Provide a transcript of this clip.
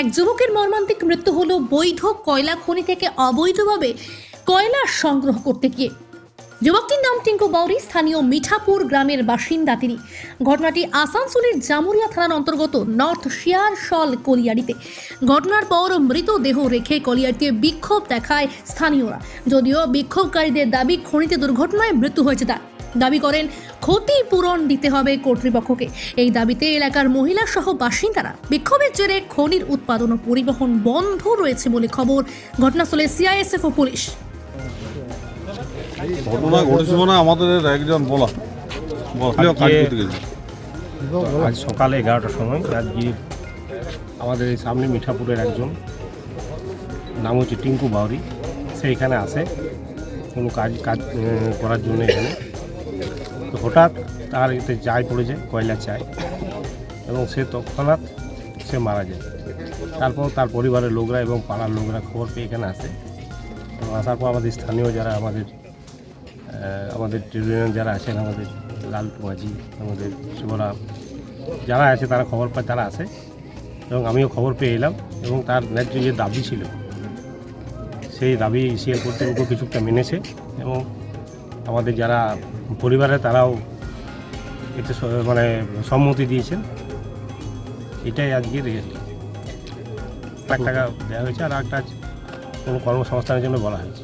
এক যুবকের মর্মান্তিক মৃত্যু হলো বৈধ কয়লা খনি থেকে অবৈধভাবে কয়লা সংগ্রহ করতে গিয়ে। যুবকটির নাম টিঙ্কু বাউরি স্থানীয় মিঠাপুর গ্রামের বাসিন্দা তিনি। ঘটনাটি আসানসোলের জামুরিয়া থানার অন্তর্গত নর্থ শিয়ারশল কলিয়ারিতে। ঘটনার পর মৃতদেহ রেখে কলিয়ারিতে বিক্ষোভ দেখায় স্থানীয়রা। যদিও বিক্ষোভকারীদের দাবি, খনিতে দুর্ঘটনায় মৃত্যু হয়েছে তার। দাবি করেন ক্ষতিপূরণ দিতে হবে কর্তৃপক্ষকে। এই দাবিতে এলাকার মহিলা সহ বাসিন্দারা বিক্ষোভের জেরে খনির উৎপাদন ও পরিবহন বন্ধ রয়েছে বলে খবর ঘটনাস্থলে সিআইএসএফ ও পুলিশ। ঘটনা ঘটেছে মানে আমাদের একজন বলা। আজ সকালে এগারোটার সময় আজকে আমাদের এই সামনে মিঠাপুরের একজন নাম হচ্ছে টিঙ্কু বাউরি সে এখানে আসে কোনো কাজ কাজ করার জন্য এখানে। তো হঠাৎ তার এতে চায় পড়ে যায়, কয়লা চায় এবং সে তৎক্ষণাৎ সে মারা যায়। তারপর তার পরিবারের লোকরা এবং পাড়ার লোকরা খবর পেয়ে এখানে আসে। এবং আসার পর আমাদের স্থানীয় যারা আমাদের আমাদের ট্রেড যারা আছেন, আমাদের লালটু মাঝি আমাদের শিবরাম, যারা আছে তারা খবর পায়, তারা আসে। এবং আমিও খবর পেয়ে এলাম এবং তার ন্যায্য যে দাবি ছিল, সেই দাবি সিএল কর্তৃপক্ষ কিছুটা মেনেছে। এবং আমাদের যারা পরিবারে তারাও এতে মানে সম্মতি দিয়েছেন। এটাই আজকে রেজাল্ট এক টাকা দেওয়া হয়েছে আর একটা কোনো কর্মসংস্থানের জন্য বলা হয়েছে।